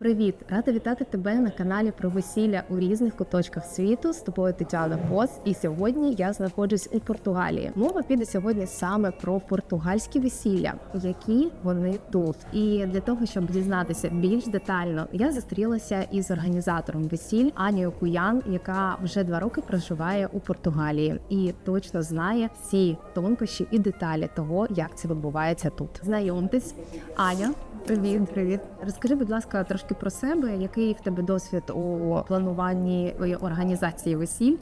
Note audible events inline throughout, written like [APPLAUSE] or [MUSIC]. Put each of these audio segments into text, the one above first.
Привіт! Рада вітати тебе на каналі про весілля у різних куточках світу. З тобою Тетяна Бос. І сьогодні я знаходжусь у Португалії. Мова піде сьогодні саме про португальські весілля, які вони тут. І для того, щоб дізнатися більш детально, я зустрілася із організатором весіль Анією Куян, яка вже два роки проживає у Португалії і точно знає всі тонкощі і деталі того, як це відбувається тут. Знайомтесь, Аня. Привіт, привіт. Розкажи, будь ласка, трошки про себе, який в тебе досвід у плануванні організації весіль?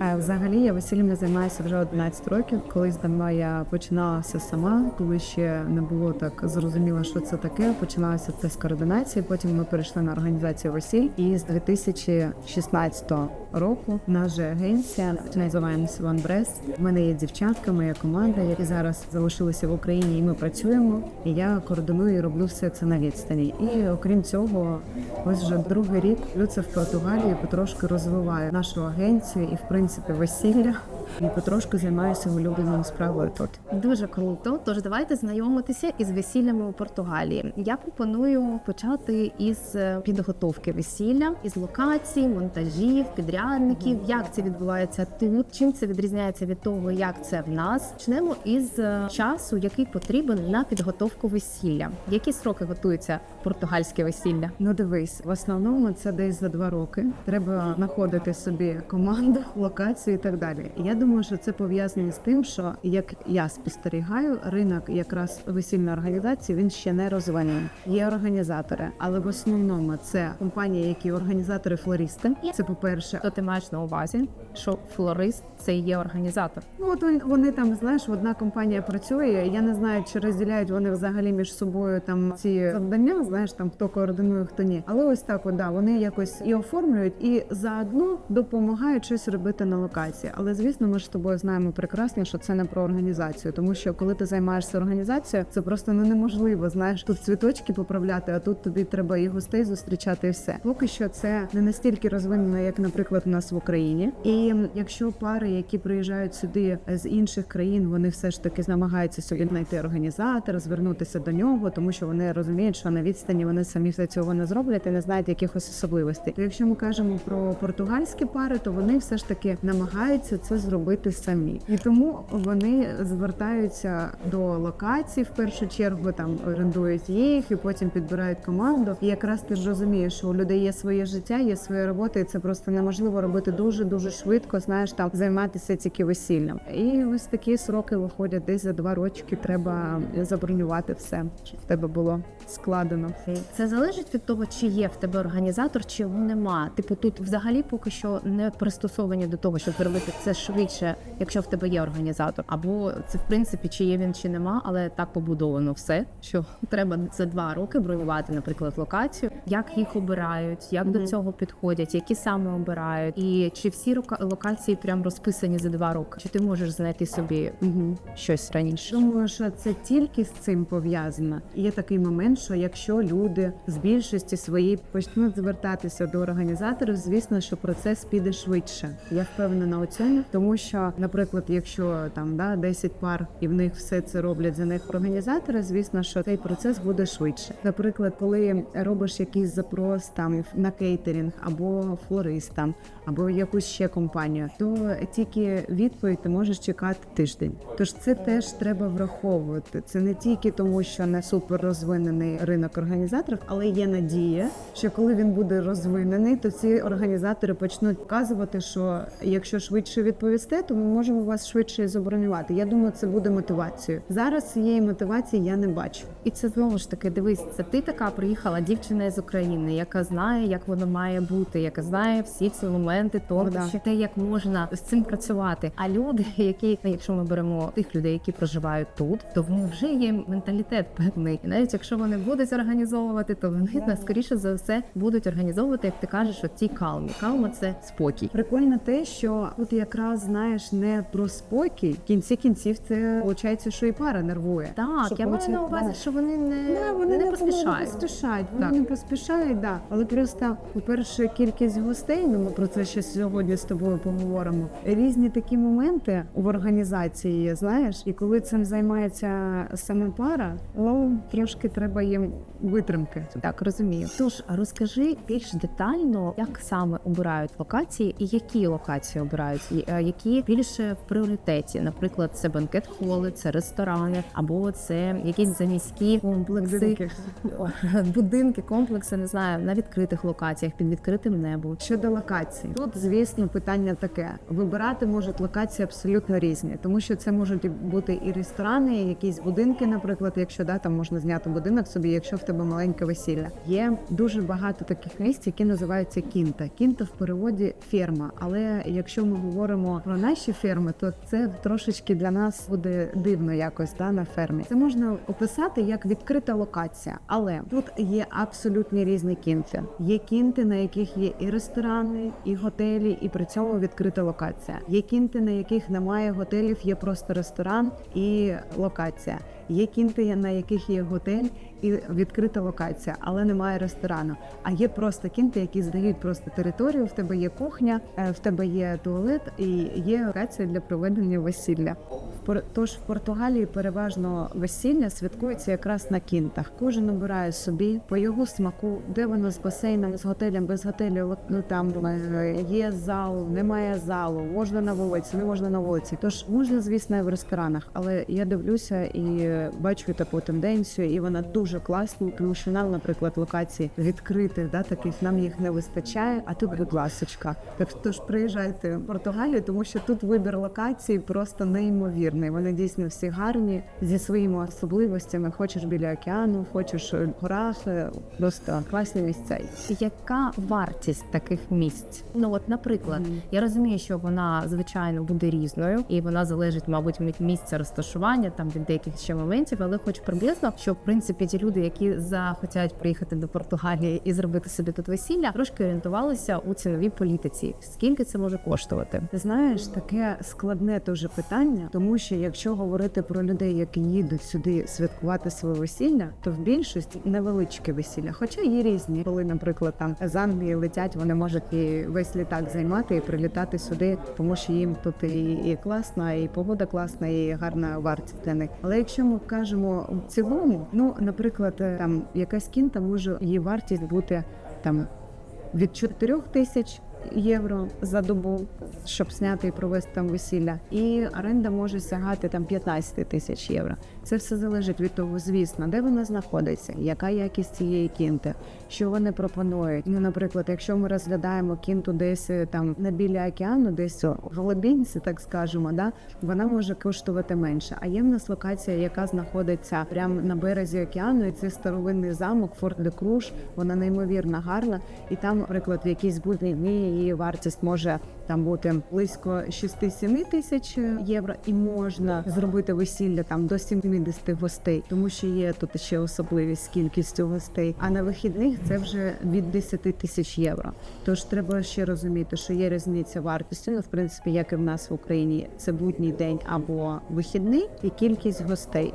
Е, Взагалі я весіллями займаюся вже 11 років. Колись давно я починалася сама, коли ще не було так зрозуміло, що це таке. Починалося це з координації. Потім ми перейшли на організацію весіль. І з 2016 року наша агенція називаємося One Breath. У мене є дівчатка, моя команда, які зараз залишилися в Україні, і ми працюємо. І я координую і роблю все це на відстані. І окрім цього, ось вже другий рік лються в Португалії потрошки розвиває нашу агенцію і в принципі весілля. І потрошку займаюся улюбленою справою тут. Дуже круто. Тож давайте знайомитися із весіллями у Португалії. Я пропоную почати із е, підготовки весілля, із локацій, монтажів, підрядників. Як це відбувається тут? Чим це відрізняється від того, як це в нас? Почнемо із е, часу, який потрібен на підготовку весілля. Які сроки готується португальське весілля? Ну дивись, в основному це десь за два роки. Треба знаходити собі команду, локацію і так далі. Я думаю, що це пов'язано з тим, що як я спостерігаю, ринок якраз весільної організації він ще не розвинений. Є організатори, але в основному це компанії, які організатори флористи. Це по перше, То ти маєш на увазі, що флорист це є організатор. Ну от вони, вони там, знаєш, одна компанія працює. Я не знаю, чи розділяють вони взагалі між собою там ці завдання. Знаєш, там хто координує, хто ні. Але ось так, от, да, вони якось і оформлюють, і заодно допомагають щось робити на локації. Але звісно, ми ж тобою знаємо прекрасно, що це не про організацію, тому що коли ти займаєшся організацією, це просто ну неможливо. Знаєш, тут цвіточки поправляти, а тут тобі треба і гостей зустрічати, і все. Поки що це не настільки розвинено, як, наприклад, у нас в Україні. І якщо пари, які приїжджають сюди з інших країн, вони все ж таки намагаються собі знайти організатора, звернутися до нього, тому що вони розуміють, що на відстані вони самі все цього не зроблять і не знають якихось особливостей. То якщо ми кажемо про португальські пари, то вони все ж таки намагаються це зробити самі, і тому вони звертаються до локацій в першу чергу, там орендують їх і потім підбирають команду. І якраз ти ж розумієш, що у людей є своє життя, є своя робота, і це просто неможливо робити дуже дуже швидко. Знаєш, там займатися тільки весіллям. І ось такі сроки виходять десь за два рочки. Треба забронювати все, щоб в тебе було складено. Це залежить від того, чи є в тебе організатор, чи його нема. Типу, тут взагалі поки що не пристосовані до того, щоб зробити це швидше, якщо в тебе є організатор. Або це в принципі чи є він, чи нема, але так побудовано все, що [LAUGHS] треба за два роки бронювати, наприклад, локацію, як їх обирають, як до цього підходять, які саме обирають, і чи всі локації прям розписані за два роки, чи ти можеш знайти собі Угу. щось раніше. Думаю, що це тільки з цим пов'язано. Є такий момент, що якщо люди з більшості своєї почнуть звертатися до організаторів, звісно, що процес піде швидше. Я впевнена у цьому, тому що, наприклад, якщо там да 10 пар і в них все це роблять за них організатори, звісно, що цей процес буде швидше. Наприклад, коли робиш якийсь запрос там на кейтерінг або флористам, або якусь ще компанію, то тільки відповідь ти можеш чекати тиждень. Тож це теж треба враховувати. Це не тільки тому, що не супер розвинений ринок організаторів, але є надія, що коли він буде розвинений, то ці організатори почнуть показувати, що якщо швидше відповісте, то ми можемо вас швидше забронювати. Я думаю, це буде мотивацією. Зараз цієї мотивації я не бачу. І це знову ж таки, дивись, це ти така приїхала дівчина з України, яка знає, як воно має бути, яка знає всі ці моменти, тонкощі, те, як можна з цим працювати. А люди, [LAUGHS] які, якщо ми беремо тих людей, які проживають тут, то в них вже є менталітет певний. І навіть якщо вони будуть організовувати, то вони на [LAUGHS] скоріше за все будуть організовувати, як ти кажеш, ці калмі. Калма це спокій. Прикольно те, що тут якраз знаєш не про спокій. В кінці кінців це виходить, що і пара нервує. Так, я маю на увазі, да. що вони не, Да, вони не не поспішають. поспішають. Вони Так. не поспішають, да. Але просто, по-перше, кількість гостей, ну ми про це ще сьогодні з тобою поговоримо. Різні такі моменти в організації є, знаєш, і коли цим займається саме пара, ну трошки треба їм витримки. Так, розумію. Тож розкажи більш детально, як саме обирають локації і які локації обирають, і, е, які більше в пріоритеті. Наприклад, це банкет-холи, це ресторани, або це якісь заміські комплекси, Будинки. [LAUGHS] будинки, комплекси, не знаю, на відкритих локаціях під відкритим небом. Щодо локацій, тут звісно питання таке: вибирати можуть локації абсолютно різні, тому що це можуть бути і ресторани, і якісь будинки, наприклад, якщо да там можна зняти будинок собі, якщо в тебе маленьке весілля. Є дуже багато таких місць, які називаються кінта. Кінта в переводі ферма. Але якщо ми говоримо про наші ферми, то це трошечки для нас буде дивно якось да на фермі. Це можна описати як відкрита локація, але тут є абсолютні різні кінти. Є кінти, на яких є і ресторани, і готелі, і при цьому відкрита локація. Є кінти, на яких немає готелів, є просто ресторан і локація. Є кінти, на яких є готель і відкрита локація, але немає ресторану. А є просто кінти, які здають просто територію. В тебе є кухня, е, в тебе є туалет і є локація для проведення весілля. Тож в Португалії переважно весілля святкується якраз на кінтах. Кожен обирає собі по його смаку, де воно з басейном, з готелем, без готелю. Ну там е, є зал, немає залу, можна на вулиці, не можна на вулиці. Тож можна, звісно, в ресторанах, але я дивлюся і бачу таку тенденцію, і вона дуже класна, тому що нам, наприклад, локацій відкритих, да, таких нам їх не вистачає. А тут будь ласочка. Так тож приїжджайте в Португалію, тому що тут вибір локацій просто неймовірний. Вони дійсно всі гарні зі своїми особливостями. Хочеш біля океану, хочеш в горах, просто класні місця. Яка вартість таких місць? Ну от, наприклад, я розумію, що вона звичайно буде різною, і вона залежить, мабуть, від місця розташування, там від деяких ще моментів, але хоч приблизно, що в принципі ті люди, які захотять приїхати до Португалії і зробити собі тут весілля, трошки орієнтувалися у ціновій політиці. Скільки це може коштувати? Ти знаєш, таке складне дуже питання, тому що якщо говорити про людей, які їдуть сюди святкувати своє весілля, то в більшості невеличке весілля. Хоча є різні, коли, наприклад, там з Англії летять, вони можуть і весь літак займати і прилітати сюди, тому що їм тут і, і класна, і погода класна, і гарна вартість для них. Але якщо ми кажемо в цілому, ну наприклад, е, там якась кінта може її вартість бути там від 4 тисяч євро за добу, щоб зняти і провести там весілля. І оренда може сягати там 15 тисяч євро. Це все залежить від того, звісно, де вона знаходиться, яка якість цієї кінти, що вони пропонують. Ну, наприклад, якщо ми розглядаємо кінту десь е, там на біля океану, десь у Голубінці, так скажемо, да, вона може коштувати менше. А є в нас локація, яка знаходиться прямо на березі океану, і це старовинний замок Форт де Круш. Вона неймовірно гарна. І там, наприклад, в якійсь будні її вартість може там бути близько 6-7 тисяч євро, і можна зробити весілля там до 70 гостей, тому що є тут ще особливість кількістю гостей. А на вихідних це вже від 10 тисяч євро. Тож треба ще розуміти, що є різниця вартості. Ну, в принципі, як і в нас в Україні, це будній день або вихідний, і кількість гостей.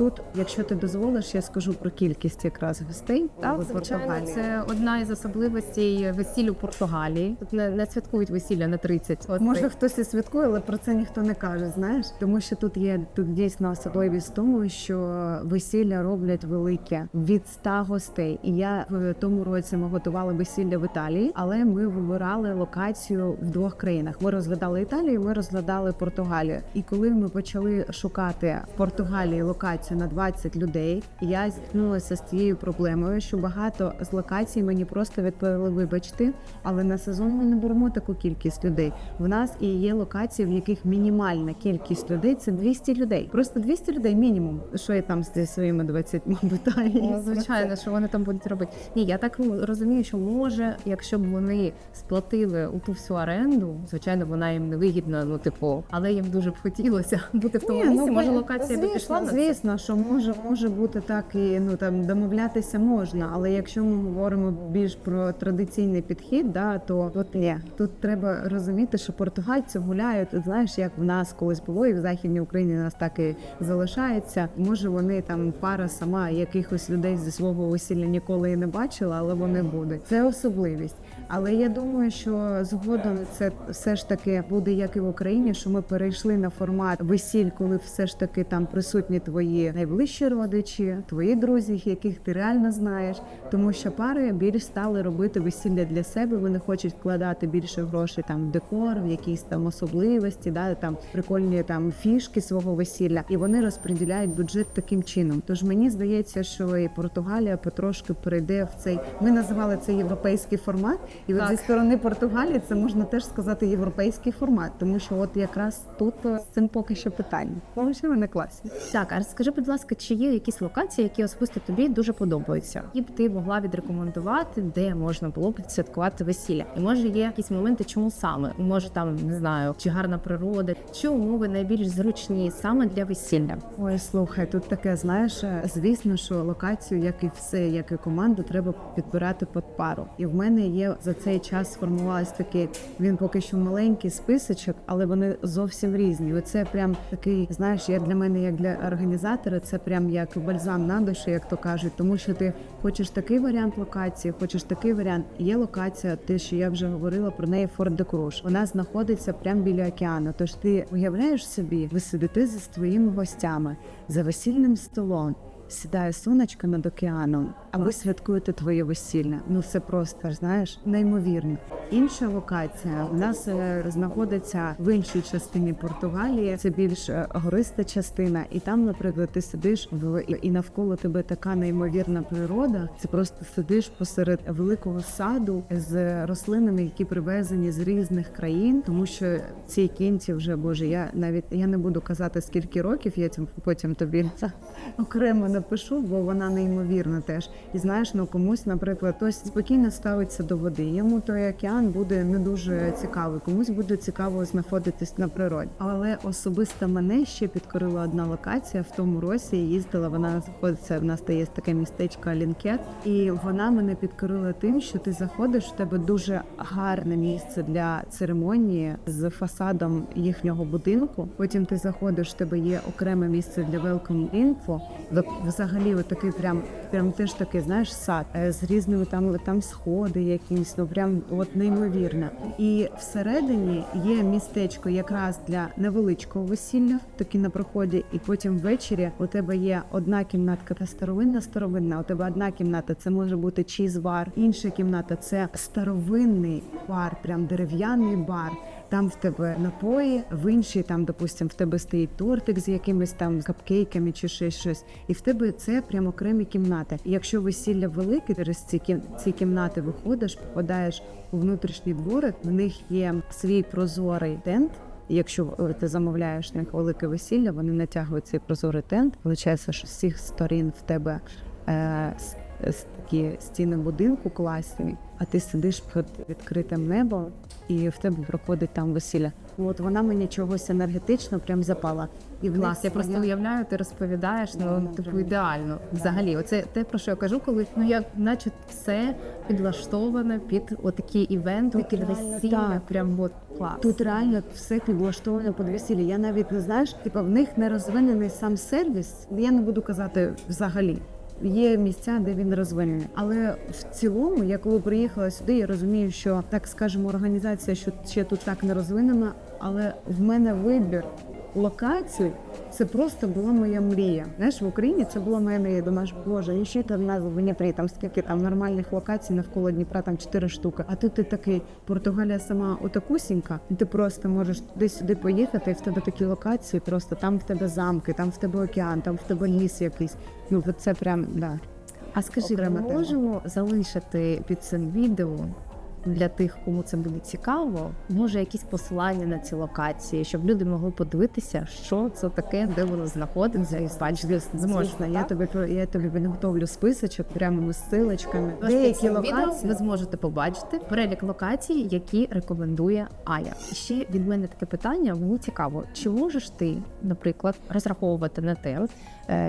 Тут, якщо ти дозволиш, я скажу про кількість якраз гостей Так, звичайно, це одна із особливостей весіль у Португалії. Тут не, не святкують весілля на 30 гостей. Може хтось і святкує, але про це ніхто не каже. Знаєш, тому що тут є тут дійсно особливість в тому, що весілля роблять велике від 100 гостей. І я в тому році ми готували весілля в Італії, але ми вибирали локацію в двох країнах. Ми розглядали Італію, ми розглядали Португалію. І коли ми почали шукати в Португалії локацію на 20 людей, І я зіткнулася з цією проблемою, що багато з локацій мені просто відповіли: вибачте, але на сезон ми не беремо таку кількість людей. В нас і є локації, в яких мінімальна кількість людей це 200 людей. Просто 200 людей мінімум. Що я там зі своїми 20 питаю? Ну, звичайно, що вони там будуть робити. Ні, я так розумію, що може, якщо б вони сплатили у ту всю оренду, звичайно, вона їм не вигідна, ну типу, але їм дуже б хотілося бути в тому Ні, місці. ну, може, локація би звісно, пішла на це? звісно, що може, може бути так і ну там домовлятися можна, але якщо ми говоримо більш про традиційний підхід, да то тут ні. Тут треба розуміти, що португальці гуляють. Знаєш, як в нас колись було, і в західній Україні нас так і залишається. Може, вони там пара сама якихось людей зі свого весілля ніколи і не бачила, але вони будуть. Це особливість. Але я думаю, що згодом це все ж таки буде як і в Україні, що ми перейшли на формат весіль, коли все ж таки там присутні твої найближчі родичі, твої друзі, яких ти реально знаєш. Тому що пари більш стали робити весілля для себе. Вони хочуть вкладати більше грошей там в декор, в якісь там особливості, да там прикольні там фішки свого весілля, і вони розподіляють бюджет таким чином. Тож мені здається, що і Португалія потрошки перейде в цей. Ми називали це європейський формат, і от зі сторони Португалії це можна теж сказати європейський формат, тому що от якраз тут е, з цим поки що питання. Ну, ще вони класні. Так, а скажи, будь ласка, чи є якісь локації, які особисто тобі дуже подобаються, і б ти могла відрекомендувати, де можна було б святкувати весілля? І може є якісь моменти, чому саме? Може там не знаю, чи гарна природа, чи умови найбільш зручні саме для весілля? Ой, слухай, тут таке, знаєш, е, звісно, що локацію, як і все, як і команду, треба підбирати під пару. І в мене є за цей час сформувався такий, він поки що маленький списочок, але вони зовсім різні. Оце прям такий, знаєш, як для мене, як для організатора, це прям як бальзам на душу, як то кажуть, тому що ти хочеш такий варіант локації, хочеш такий варіант. Є локація, те, що я вже говорила про неї Форт де Круш. Вона знаходиться прямо біля океану. Тож ти уявляєш собі, ви сидите зі своїми гостями за весільним столом. Сідає сонечко над океаном, а ви святкуєте твоє весілля. Ну це просто знаєш, неймовірно. Інша локація у нас е, знаходиться в іншій частині Португалії. Це більш е, гориста частина, і там, наприклад, ти сидиш в і навколо тебе така неймовірна природа. Це просто сидиш посеред великого саду з рослинами, які привезені з різних країн, тому що цій кінці вже боже, я навіть я не буду казати скільки років. Я цим потім тобі окремо напишу, бо вона неймовірна теж. І знаєш, ну комусь, наприклад, хтось спокійно ставиться до води. Йому той океан буде не дуже цікавий, комусь буде цікаво знаходитись на природі. Але особисто мене ще підкорила одна локація в тому році. Їздила. Вона знаходиться. В нас є таке містечко Алінкет, і вона мене підкорила тим, що ти заходиш. В тебе дуже гарне місце для церемонії з фасадом їхнього будинку. Потім ти заходиш, в тебе є окреме місце для welcome info. Взагалі, отакий прям прям теж такий, знаєш, сад е, з різними там там сходи, якісь ну прям от неймовірно. І всередині є містечко якраз для невеличкого весілля, такі на проході. І потім ввечері у тебе є одна кімнатка та старовинна старовинна. У тебе одна кімната це може бути чіз-бар, інша кімната це старовинний бар, прям дерев'яний бар. Там в тебе напої, в іншій там, допустим, в тебе стоїть тортик з якимись там капкейками чи ще щось, і в тебе це прям окремі кімнати. І якщо весілля велике, через ці кім... ці кімнати виходиш, попадаєш у внутрішній дворик. В них є свій прозорий тент. Якщо е, ти замовляєш на велике весілля, вони натягують цей прозорий тент. Виходить, що з всіх сторін в тебе е, с- такі стіни будинку класні, а ти сидиш під відкритим небом, і в тебе проходить там весілля. От вона мені чогось енергетично прям запала. І в Клас, я просто уявляю, ти розповідаєш, ну типу ідеально. Взагалі, оце те про що я кажу, коли ну як, наче все підлаштоване під отакі івенти, Тут під весілля. Прям от клас. Тут реально все підлаштовано під весілля. Я навіть не знаєш, типу, в них не розвинений сам сервіс. Я не буду казати взагалі. Є місця, де він розвинений. Але в цілому, я коли приїхала сюди, я розумію, що так скажемо, організація, що ще тут так не розвинена, але в мене вибір локацій. Це просто була моя мрія. Знаєш, в Україні це була моя мрія. Думаєш, боже, і ще там в нас в Дніпрі, там скільки там нормальних локацій навколо Дніпра, там чотири штуки. А тут ти такий, Португалія сама отакусінька, і ти просто можеш туди-сюди поїхати, і в тебе такі локації, просто там в тебе замки, там в тебе океан, там в тебе ліс якийсь. Ну це прям да. А скажи, ми можемо залишити під цим відео для тих, кому це буде цікаво, може якісь посилання на ці локації, щоб люди могли подивитися, що це таке, де воно знаходиться, і бачити зможеш. Звісно, я тобі я тобі підготовлю списочок прямо з силочками. Деякі локації ви зможете побачити перелік локацій, які рекомендує Ая. Ще від мене таке питання. Мені цікаво, чи можеш ти, наприклад, розраховувати на те,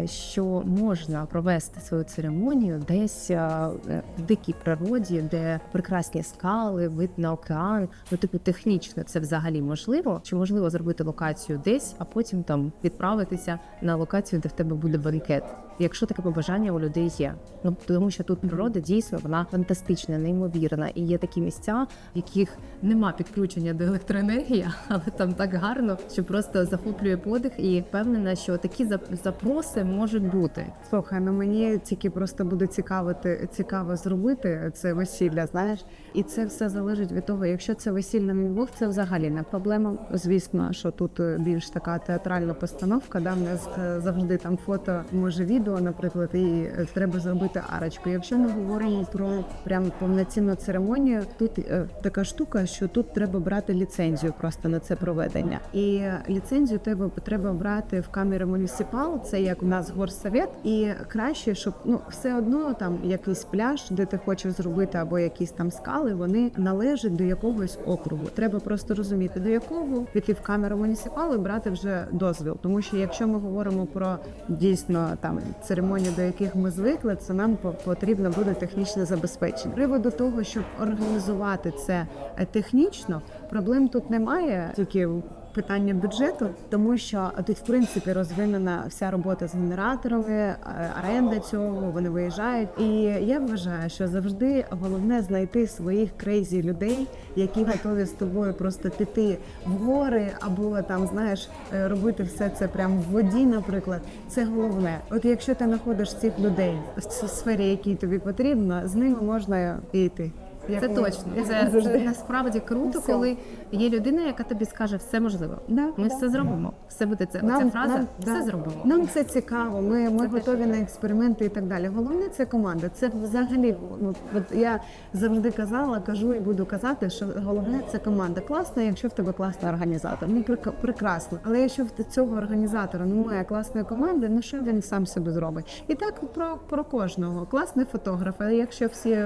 що можна провести свою церемонію десь е, в дикій природі, де прекрасні скали, вид на океан. Ну, типу, технічно це взагалі можливо. Чи можливо зробити локацію десь, а потім там відправитися на локацію, де в тебе буде банкет? Якщо таке побажання у людей є, ну тому що тут природа дійсно вона фантастична, неймовірна, і є такі місця, в яких нема підключення до електроенергії, [LAUGHS] але там так гарно, що просто захоплює подих, і впевнена, що такі запроси можуть бути. Слухай, ну мені тільки просто буде цікавити, цікаво зробити це весілля, знаєш, і це все залежить від того, якщо це весілля на це взагалі не проблема. Звісно, що тут е, більш така театральна постановка, да, в нас е, завжди там фото, може відео, наприклад, і е, треба зробити арочку. Якщо ми говоримо про прям повноцінну церемонію, тут е, така штука, що тут треба брати ліцензію просто на це проведення. І е, ліцензію тебе треба брати в камері муніципал, це як у нас горсовет, і краще, щоб ну все одно там якийсь пляж, де ти хочеш зробити, або якісь там скали, вони належать до якогось округу. Треба просто розуміти, до якого піти в камеру муніципалу і брати вже дозвіл. Тому що якщо ми говоримо про дійсно там церемонії, до яких ми звикли, це нам по- потрібно буде технічне забезпечення. Приводу того, щоб організувати це е, технічно, проблем тут немає, тільки питання бюджету, тому що тут в принципі розвинена вся робота з генераторами, е, оренда цього, вони виїжджають. І я вважаю, що завжди головне знайти своїх крейзі людей, які готові з тобою просто піти в гори або там знаєш е, робити все це прямо в воді, наприклад. Це головне. От якщо ти знаходиш цих людей в сфері, якій тобі потрібно, з ними можна і йти. Це точно. Це, це насправді круто, Все. коли є людина, яка тобі скаже, все можливо. Да, Ми да. все зробимо. Все буде це. Оця фраза все да. зробимо. Нам це цікаво. Ми, ми Це готові на експерименти і так далі. Головне це команда. Це взагалі ну, от я завжди казала, кажу і буду казати, що головне це команда. Класно, якщо в тебе класний організатор. Ну прекрасно. Але якщо в цього організатора немає класної команди, ну що він сам собі зробить? І так про, про кожного. Класний фотограф. А якщо всі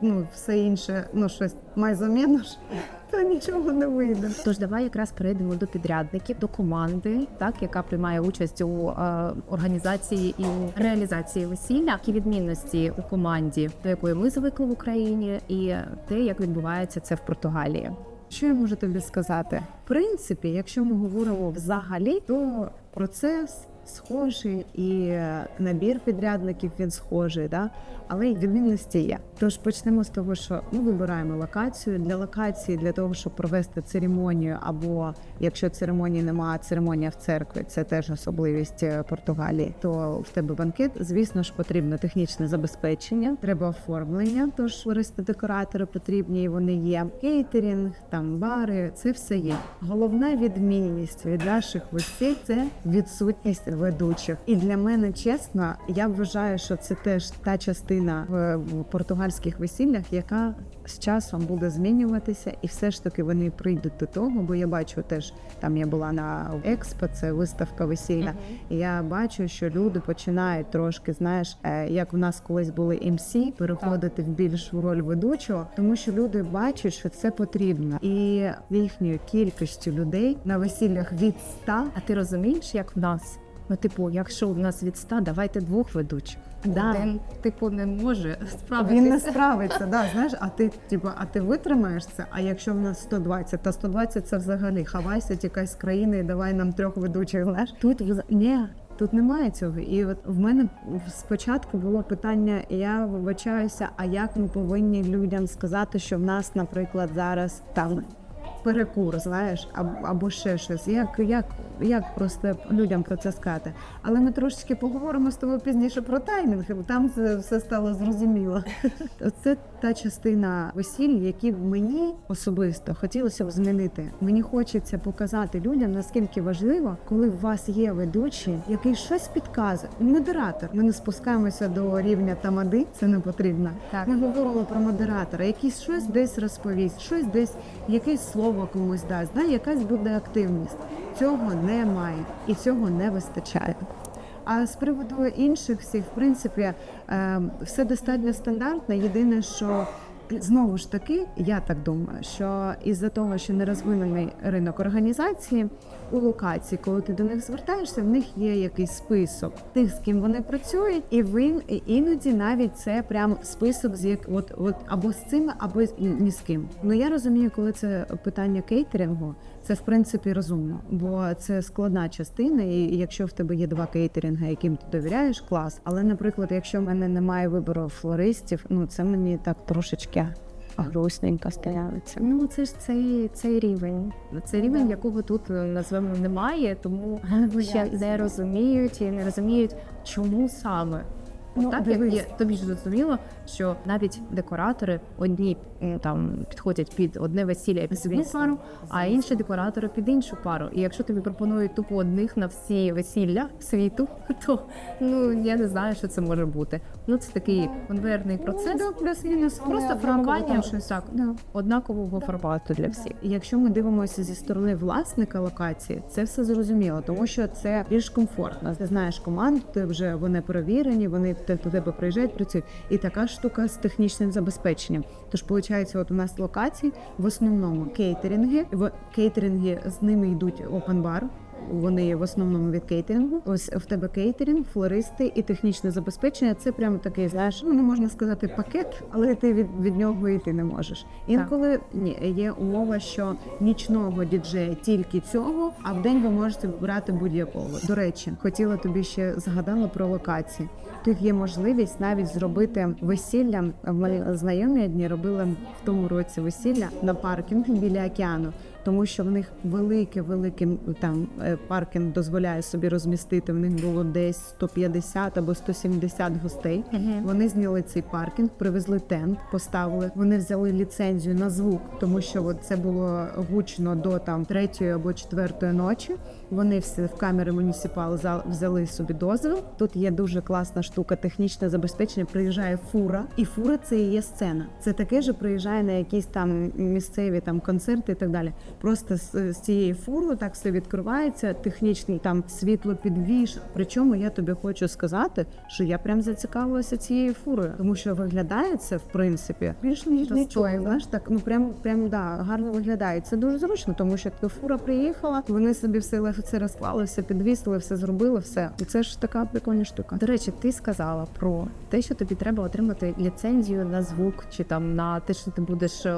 ну все інше, ну щось майзаміну ж, то нічого не вийде. Тож давай якраз перейдемо до підрядників, до команди, так яка приймає участь у е, організації і у реалізації весілля. Які відмінності у команді, до якої ми звикли в Україні, і те, як відбувається це в Португалії. Що я можу тобі сказати? В принципі, якщо ми говоримо взагалі, то процес схожий і е, набір підрядників він схожий, да? але й відмінності є. Тож почнемо з того, що ми вибираємо локацію для локації, для того, щоб провести церемонію, або якщо церемонії немає, церемонія в церкві, це теж особливість е, Португалії. То в тебе банкет, звісно ж, потрібно технічне забезпечення, треба оформлення. Тож флористи декоратори потрібні, і вони є. Кейтерінг, там бари, це все є. Головна відмінність від наших весіль це відсутність ведучих. І для мене чесно, я вважаю, що це теж та частина в, португальських весіллях, яка з часом буде змінюватися, і все ж таки вони прийдуть до того, бо я бачу теж там я була на експо, це виставка весілля. І я бачу, що люди починають трошки, знаєш, е, як в нас колись були MC, переходити в більшу роль ведучого, тому що люди бачать, що це потрібно, і їхньою кількістю людей на весіллях від 100 А ти розумієш, як в нас? Ну, типу, якщо в нас від 100, давайте двох ведучих. Да. Один, типу, не може справитися. Він не справиться, да, знаєш, а ти типу, а ти витримаєш це. А якщо в нас 120, та 120 це взагалі хавайся, тікай з країни і давай нам трьох ведучих. Знаєш, тут вз- ні. Тут немає цього, і от в мене спочатку було питання: я вибачаюся, а як ми повинні людям сказати, що в нас, наприклад, зараз там перекур, знаєш, або, ще щось. Як, як, як просто людям про це сказати? Але ми трошечки поговоримо з тобою пізніше про таймінг, там все стало зрозуміло. [LAUGHS] Це та частина весіль, які мені особисто хотілося б змінити. Мені хочеться показати людям, наскільки важливо, коли у вас є ведучий, який щось підказує. Модератор. Ми не спускаємося до рівня тамади, це не потрібно. Так. Ми говоримо про модератора, який щось десь розповість, щось десь, якесь слово комусь дасть, да, якась буде активність. Цього немає і цього не вистачає. А з приводу інших всіх, в принципі, е, все достатньо стандартне. Єдине, що Знову ж таки, я так думаю, що із-за того, що не розвинений ринок організації у локації, коли ти до них звертаєшся, в них є якийсь список тих, з ким вони працюють, і він і іноді навіть це прям список з як от, от або з цими, або ні з ким. Ну я розумію, коли це питання кейтерингу, це в принципі розумно, бо це складна частина. І якщо в тебе є два кейтеринги, яким ти довіряєш, клас. Але, наприклад, якщо в мене немає вибору флористів, ну це мені так трошечки грустненько становиться. Ну це ж цей, цей рівень. Це рівень, якого тут е, назвемо немає, тому ще не розуміють і не розуміють, чому саме. Ну, так, як дивись. є, тобі ж зрозуміло, що навіть декоратори одні м, там підходять під одне весілля під одну пару, а інші декоратори під іншу пару. І якщо тобі пропонують тупо одних на всі весілля світу, [LAUGHS] то ну я не знаю, що це може бути. Ну це такий конвейерний процес. Ну, да, плюс-мінус Просто формування щось. так, Да. однакового формату для всіх. І Якщо ми дивимося зі сторони власника локації, це все зрозуміло, тому що це більш комфортно. Ти знаєш команду, ти вже вони перевірені, вони до тебе приїжджають, працюють. І така штука з технічним забезпеченням. Тож, виходить, от у нас локації в основному кейтеринги. В кейтеринги з ними йдуть bar. Вони в основному від кейтерингу. Ось в тебе кейтеринг, флористи і технічне забезпечення. Це прямо такий, знаєш, ну не можна сказати пакет, але ти від, від нього йти не можеш. Інколи ні, є умова, що нічного діджея тільки цього, а в день ви можете брати будь-якого. До речі, хотіла тобі ще згадала про локації. Тут є можливість навіть зробити весілля. В мене знайомі одні робили в тому році весілля на паркінгу біля океану. Тому що в них велике, велике там е, паркінг дозволяє собі розмістити. В них було десь 150 або 170 гостей. Вони зняли цей паркінг, привезли тент, поставили. Вони взяли ліцензію на звук, тому що от це було гучно до там третьої або четвертої ночі. Вони всі в камери муніципал взяли собі дозвіл. Тут є дуже класна штука, технічне забезпечення. Приїжджає фура, і фура це і є сцена. Це таке ж приїжджає на якісь там місцеві там концерти і так далі. Просто з, з цієї фури так все відкривається, технічний там світло підвіш. Причому я тобі хочу сказати, що я прям зацікавилася цією фурою, тому що виглядає це в принципі більш ніж нічого. Знаєш, так ну прям прям да гарно виглядає. Це дуже зручно, тому що така фура приїхала, вони собі все це розклали, все підвісили, все зробили, все. І це ж така прикольна штука. До речі, ти сказала про те, що тобі треба отримати ліцензію на звук, чи там на те, що ти будеш е,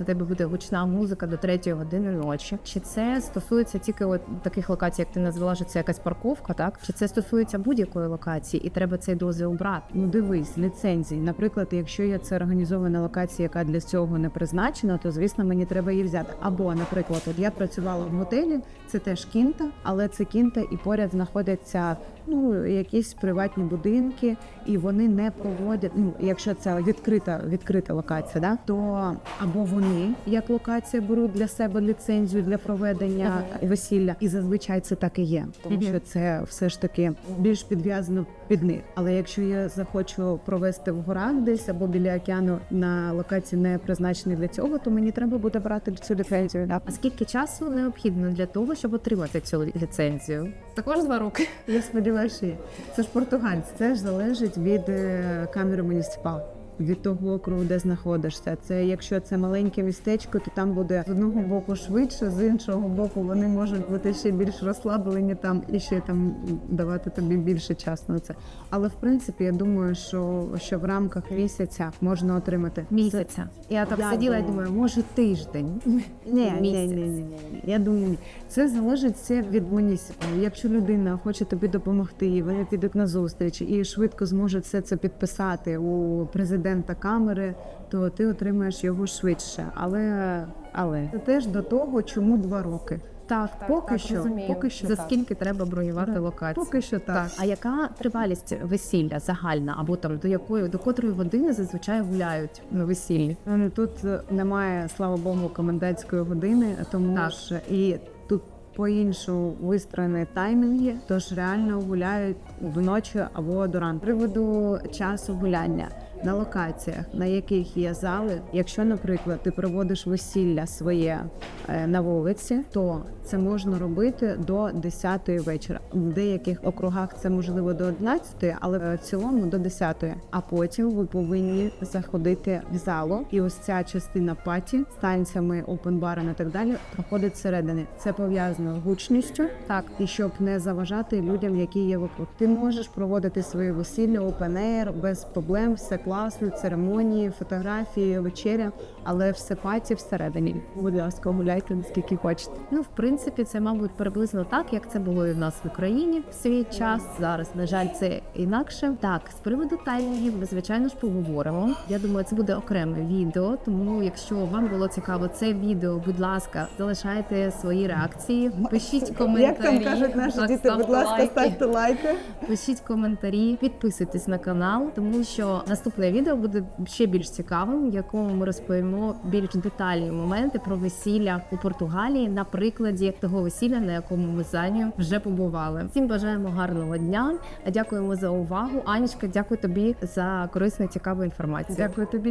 в тебе буде гучна музика до третьої години ночі. Чи це стосується тільки от таких локацій, як ти назвала, що це якась парковка, так чи це стосується будь-якої локації, і треба цей дозвіл брати? Ну дивись, ліцензії. Наприклад, якщо є це організована локація, яка для цього не призначена, то звісно мені треба її взяти. Або, наприклад, от я працювала в готелі, це теж кінта, але це кінта, і поряд знаходяться ну якісь приватні будинки, і вони не проводять. Ну, якщо це відкрита відкрита локація, да то або вони як локація беруть для себе ліцензію для проведення весілля, і зазвичай це так і є, тому що це все ж таки більш підв'язано під них. Але якщо я захочу провести в горах десь або біля океану на локації не призначені для цього, то мені треба буде брати цю ліцензію. А скільки часу необхідно для того, щоб отримати цю ліцензію? Також два роки. Я сподіваюся. Це ж португальці. Це ж залежить від е, камери муніципал. Від того округу, де знаходишся. Це якщо це маленьке містечко, то там буде з одного боку швидше, з іншого боку вони можуть бути ще більш розслаблені там і ще там давати тобі більше часу на це. Але в принципі я думаю, що, що в рамках місяця можна отримати Місяця. Я так Я сиділа і думаю. може тиждень. [LAUGHS] Ні, ні, ні, ні. Я думаю, це залежить все від муніципалу. Якщо людина хоче тобі допомогти, вони підуть на зустріч і швидко зможуть все це підписати у президента камери, то ти отримаєш його швидше. Але але це теж до того, чому два роки. Так, так, Поки так, що, розумію. поки що за так. скільки треба бронювати локацію? Поки що так. А яка тривалість весілля загальна, або там до якої до котрої години зазвичай гуляють на весіллі? Ну, Тут е, немає, слава Богу, комендантської години, тому Так. ж і тут по-іншому вистроєні таймінги, тож реально гуляють до ночі або до ранку. Приводу часу гуляння. На локаціях, на яких є зали. Якщо, наприклад, ти проводиш весілля своє е, на вулиці, то це можна робити до 10 вечора. В деяких округах це можливо до 11, але в цілому до 10. А потім ви повинні заходити в залу, і ось ця частина паті з танцями, опенбаром і так далі проходить всередині. Це пов'язано з гучністю, Так. і щоб не заважати людям, які є вокруг. Ти можеш проводити свої весілля air, без проблем, все класно, церемонії, фотографії, вечеря, але все паті всередині. Будь ласка, гуляйте наскільки хочете. Ну, в принципі, це, мабуть, приблизно так, як це було і в нас в Україні в свій час. Зараз, на жаль, це інакше. Так, з приводу таймінгів, ми звичайно ж поговоримо. Я думаю, це буде окреме відео. Тому, якщо вам було цікаво це відео, будь ласка, залишайте свої реакції, пишіть коментарі. Як там кажуть наші Так, діти, будь ласка, лайки. ставте лайки. Пишіть коментарі, підписуйтесь на канал, тому що наступне відео буде ще більш цікавим, в якому ми розповімо більш детальні моменти про весілля у Португалії на прикладі того весілля, на якому ми з Анією вже побували. Всім бажаємо гарного дня. Дякуємо за увагу. Анічка, дякую тобі за корисну цікаву інформацію. Дякую тобі.